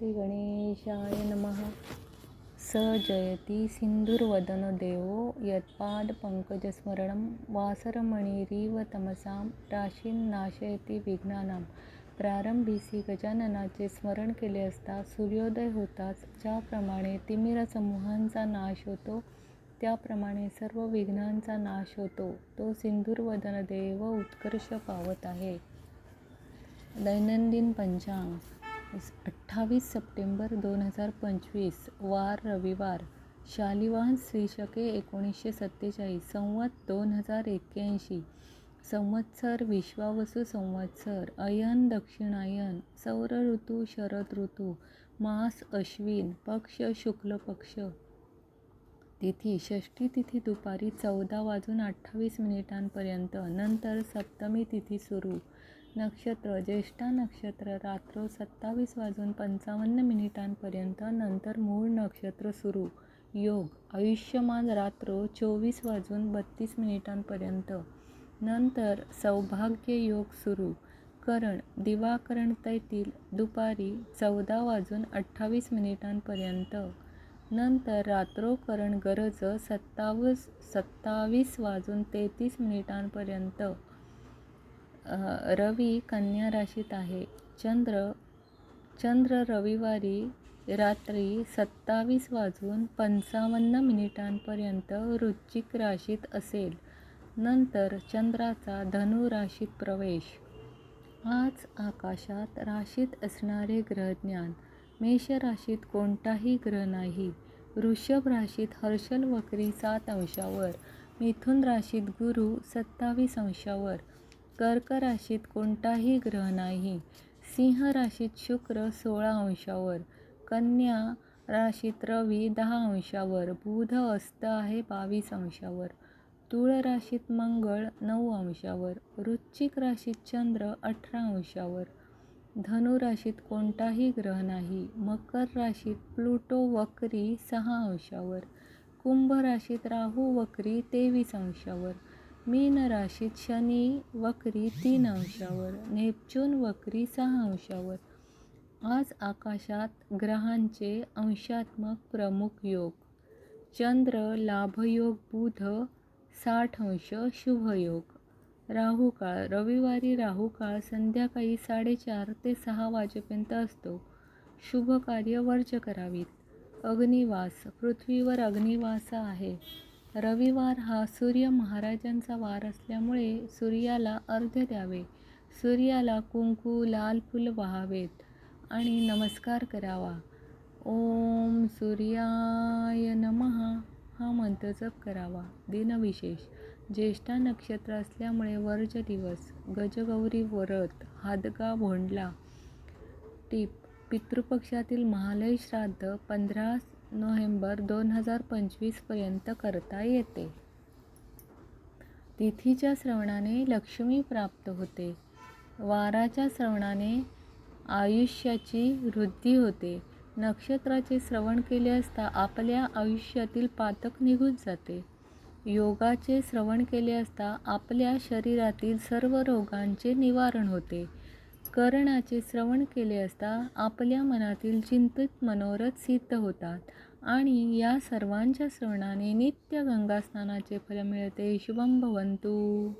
श्री गणेशाय नमः. स जयति सिन्धुर्वदन देवो यत्पादपङ्कजस्मरणं वासरमणिरीव तमसां राशीन् नाशयति विघ्नानां. प्रारंभीसी गजाननाचे स्मरण केले असता सूर्योदय होताच ज्याप्रमाणे तिमिरसमूहांचा नाश होतो त्याप्रमाणे सर्व विघ्नांचा नाश होतो. तो सिंधुर्वदन देव उत्कर्ष पावत आहे. दैनंदिन पंचांग. अठ्ठावीस सप्टेंबर दोन हजार पंचवीस वार रविवार शालिवाहन श्रीशके एकोणीसशे सत्तेचाळीस संवत दोन हजार एक्क्याऐंशी संवत्सर विश्वावसू संवत्सर अयन दक्षिणायन सौर ऋतू शरद ऋतू मास अश्विन पक्ष शुक्ल पक्ष. तिथी षष्ठी तिथी दुपारी चौदा वाजून अठ्ठावीस मिनिटांपर्यंत नंतर सप्तमी तिथी सुरू. नक्षत्र ज्येष्ठा नक्षत्र रात्र सत्तावीस वाजून पंचावन्न मिनिटांपर्यंत नंतर मूळ नक्षत्र सुरू. योग आयुष्यमान रात्र चोवीस वाजून बत्तीस मिनिटांपर्यंत. नंतर सौभाग्य योग सुरू. करण दिवाकरण तैतील दुपारी चौदा वाजून अठ्ठावीस मिनिटांपर्यंत. नंतर रात्रोकरण गरज सत्तावीस सत्तावीस वाजून तेहतीस मिनिटांपर्यंत. रवी कन्या राशीत आहे. चंद्र चंद्र रविवारी रात्री सत्तावीस वाजून पंचावन्न मिनिटांपर्यंत वृश्चिक राशीत असेल. नंतर चंद्राचा धनु राशीत प्रवेश. आज आकाशात राशीत असणारे ग्रहज्ञान. मेष राशीत कोणताही ग्रह नाही. वृषभ राशीत हर्षल वक्री सात अंशावर. मिथुन राशीत गुरु सत्तावीस अंशावर. कर्क राशीत कोणताही ग्रह नाही. सिंह राशीत शुक्र सोळा अंशावर कन्या राशीत रवी दहा अंशावर बुध अस्त आहे बावीस अंशावर तुळ राशीत मंगळ नऊ अंशावर वृश्चिक राशीत चंद्र अठरा अंशावर धनु राशीत कोणताही ग्रह नाही. मकर राशीत प्लुटो वक्री सहा अंशावर कुंभ राशीत राहू वक्री तेवीस अंशावर मीन राशीत शनी वक्री तीन अंशावर नेपच्यून वक्री सहा अंशावर. आज आकाशात ग्रहांचे अंशात्मक प्रमुख योग. चंद्र लाभयोग बुध साठ अंश शुभयोग राहुकाळ रविवारी राहुकाळ संध्याकाळी साडेचार ते सहा वाजेपर्यंत असतो. शुभ कार्य वर्ज करावीत. अग्निवास पृथ्वीवर अग्निवास आहे. रविवार हा सूर्य महाराजांचा वार असल्यामुळे सूर्याला अर्ध द्यावे. सूर्याला कुंकू लाल फुल वहावेत आणि नमस्कार करावा. ओम सूर्याय नमहा हा मंत्र जप करावा. दिनविशेष. ज्येष्ठा नक्षत्र असल्यामुळे वर्ज दिवस. गजगौरी व्रत. हादगा भोंडला. टीप. पितृपक्षातील महालय श्राद्ध पंधरा नोव्हेंबर दोन हजार पंचवीसपर्यंत करता येते. तिथीच्या श्रवणाने लक्ष्मी प्राप्त होते. वाराच्या श्रवणाने आयुष्याची वृद्धी होते. नक्षत्राचे श्रवण केले असता आपल्या आयुष्यातील पातक निघून जाते. योगाचे श्रवण केले असता आपल्या शरीरातील सर्व रोगांचे निवारण होते. करणाचे श्रवण केले असता आपल्या मनातील चिंतित मनोरथ सिद्ध होतात आणि या सर्वांच्या श्रवणाने नित्य गंगास्नानाचे फल मिळते. शुभम भवंतू.